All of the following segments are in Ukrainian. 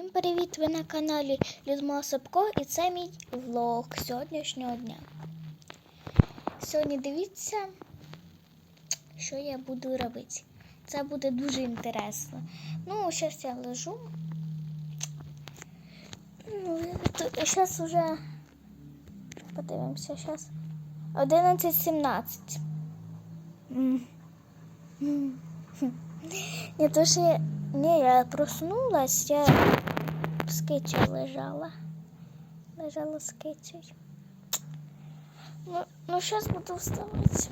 Всім привіт! Ви на каналі Людмила Собко і це мій влог сьогоднішнього дня. Сьогодні дивіться, що я буду робити. Це буде дуже інтересно. Ну, зараз я лежу. Ну, зараз вже подивимося, зараз 11.17. М. М. Не то, що я... Ні, я проснулась, я з кицею лежала. Лежала з кицею. Ну, ну зараз буду вставати.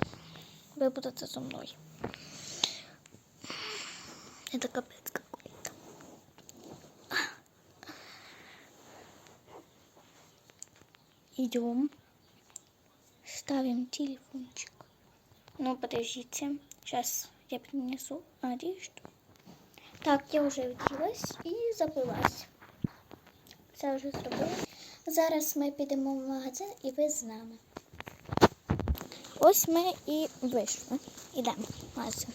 Ви будете зі мною. Это капец какой-то. Идем. Ставим телефончик. Ну, подождите. Сейчас я принесу одежду. Так, я вже вділась і забулась. Це вже зробила. Зараз ми підемо в магазин і ви з нами. Ось ми і вийшли. Ідемо в магазин.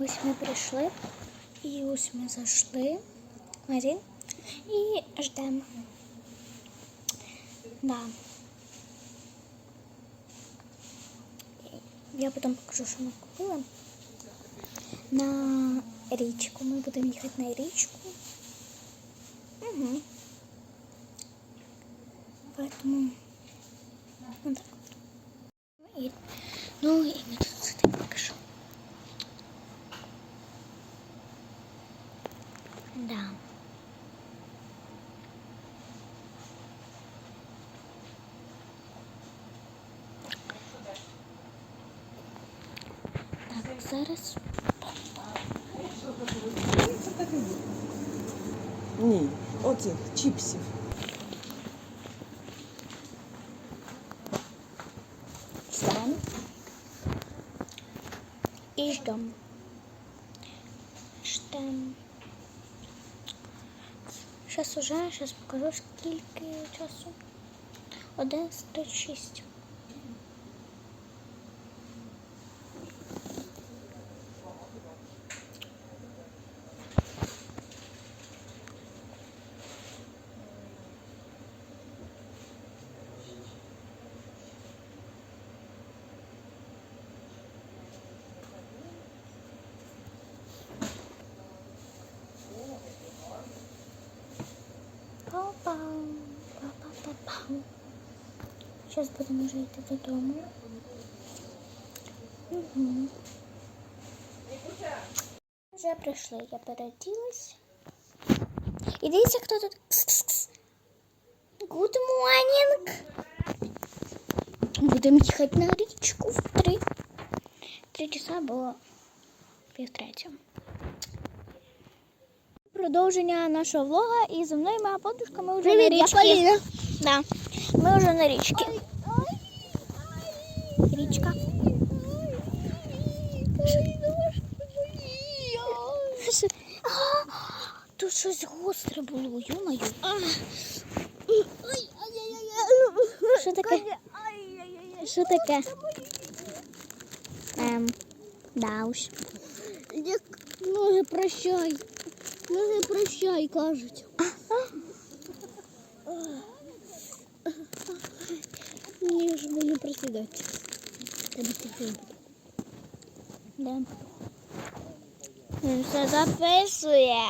Ось ми прийшли. І ось ми зайшли в магазин і ждемо. Да. Я потім покажу, що ми купили. На річку. Ми будемо їхати на річку. Угу. Поэтому вот так вот. И, ну и мы тут сюда покажу. Да. Так, зараз. Ні, оцих чіпсів. И ждем. Ждем. Сейчас уже, сейчас покажу, скільки часу. 11.36. Зараз будемо вже йти додому. Угу. Вже прийшли, я переділась. І дивіться, хто тут. Кс-кс-кс. Good morning. Будемо їхати на річку в три. Три часа було пів третього. Продовження нашого влога і зі мною моя подружка, ми вже на річці. Да. Ми вже на річці. Річка. Тут щось гостре було, йомаю. Що таке? Що таке? Ем, да уж. Ноги прощай. Ноги прощай, кажуть. Мені вже буду присідати. Тебе таке. Да. Він все записує.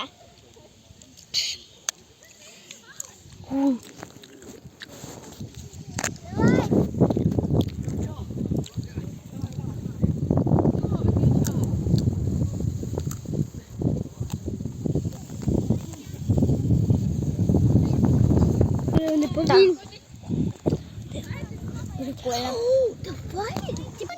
Повинен. Прикольно. Давай, типа.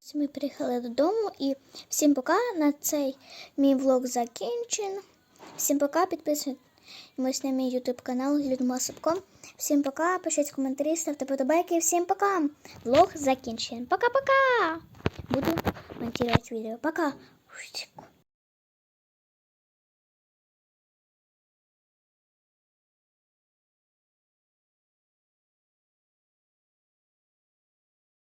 Ось Ми приїхали додому і всім пока. На цей мій влог закінчен. Всім пока, підписуйтесь на мій ютуб канал Людмила Собко. Всім пока, пишіть коментарі, ставте подобайки. Всім пока. Влог закінчен. Пока-пока. Буду монтувати відео. Пока.